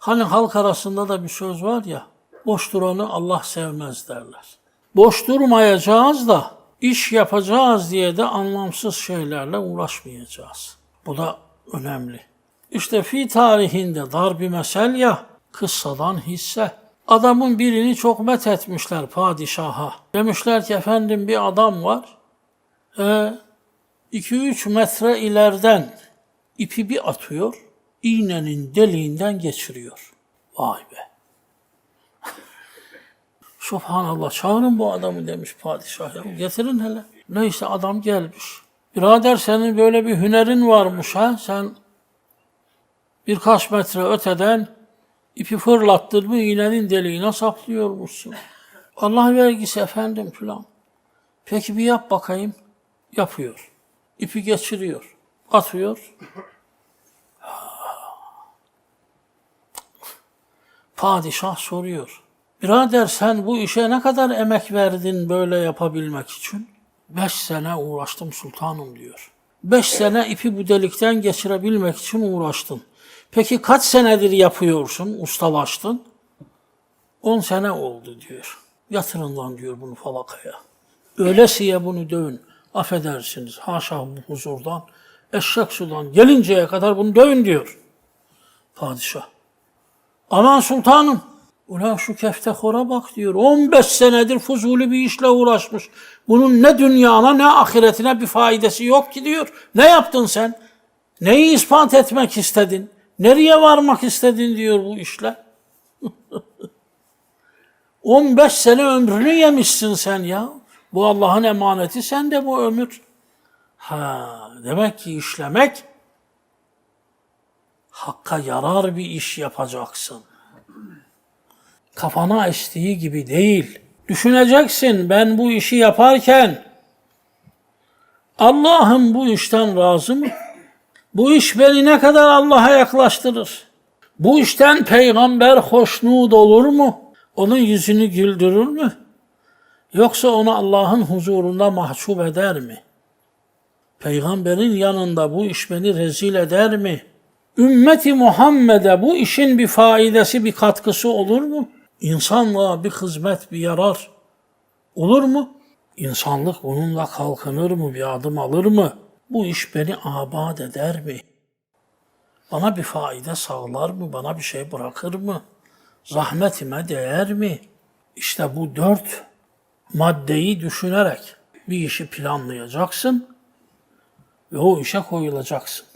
Hani halk arasında da bir söz var ya, boş duranı Allah sevmez derler. Boş durmayacağız da, iş yapacağız diye de anlamsız şeylerle uğraşmayacağız. Bu da önemli. İşte fi tarihinde dar bir mesel ya, kıssadan hisse. Adamın birini çok met etmişler padişaha. Demişler ki efendim bir adam var. 2-3 metre ileriden ipi bir atıyor, iğnenin deliğinden geçiriyor. Vay be. Subhanallah çağırın bu adamı demiş padişah. Ya. Getirin hele. Neyse adam gelmiş. Birader senin böyle bir hünerin varmış ha. Sen birkaç metre öteden ipi fırlattın mı iğnenin deliğine saplıyormuşsun. Allah vergisi efendim filan. Peki bir yap bakayım. Yapıyor. İpi geçiriyor. Atıyor. Padişah soruyor. Birader sen bu işe ne kadar emek verdin böyle yapabilmek için? Beş sene uğraştım sultanım diyor. Beş sene ipi bu delikten geçirebilmek için uğraştın. Peki kaç senedir yapıyorsun, ustalaştın? On sene oldu diyor. Yatırın lan diyor bunu falakaya. Öylesiye bunu dövün. Affedersiniz haşa bu huzurdan. Eşek sudan gelinceye kadar bunu dövün diyor. Padişah. Aman sultanım. Ulan şu keftehora bak diyor. 15 senedir fuzuli bir işle uğraşmış. Bunun ne dünyana ne ahiretine bir faydası yok ki diyor. Ne yaptın sen? Neyi ispat etmek istedin? Nereye varmak istedin diyor bu işle. 15 sene ömrünü yemişsin sen ya. Bu Allah'ın emaneti sen de bu ömür. Ha, demek ki işlemek hakka yarar bir iş yapacaksın. Kafana estiği gibi değil. Düşüneceksin ben bu işi yaparken Allah'ım bu işten razı mı? Bu iş beni ne kadar Allah'a yaklaştırır? Bu işten peygamber hoşnut olur mu? Onun yüzünü güldürür mü? Yoksa onu Allah'ın huzurunda mahcup eder mi? Peygamberin yanında bu iş beni rezil eder mi? Ümmeti Muhammed'e bu işin bir faidesi, bir katkısı olur mu? İnsanlığa bir hizmet, bir yarar olur mu? İnsanlık bununla kalkınır mı, bir adım alır mı? Bu iş beni abad eder mi? Bana bir faide sağlar mı? Bana bir şey bırakır mı? Zahmetime değer mi? İşte bu dört maddeyi düşünerek bir işi planlayacaksın ve o işe koyulacaksın.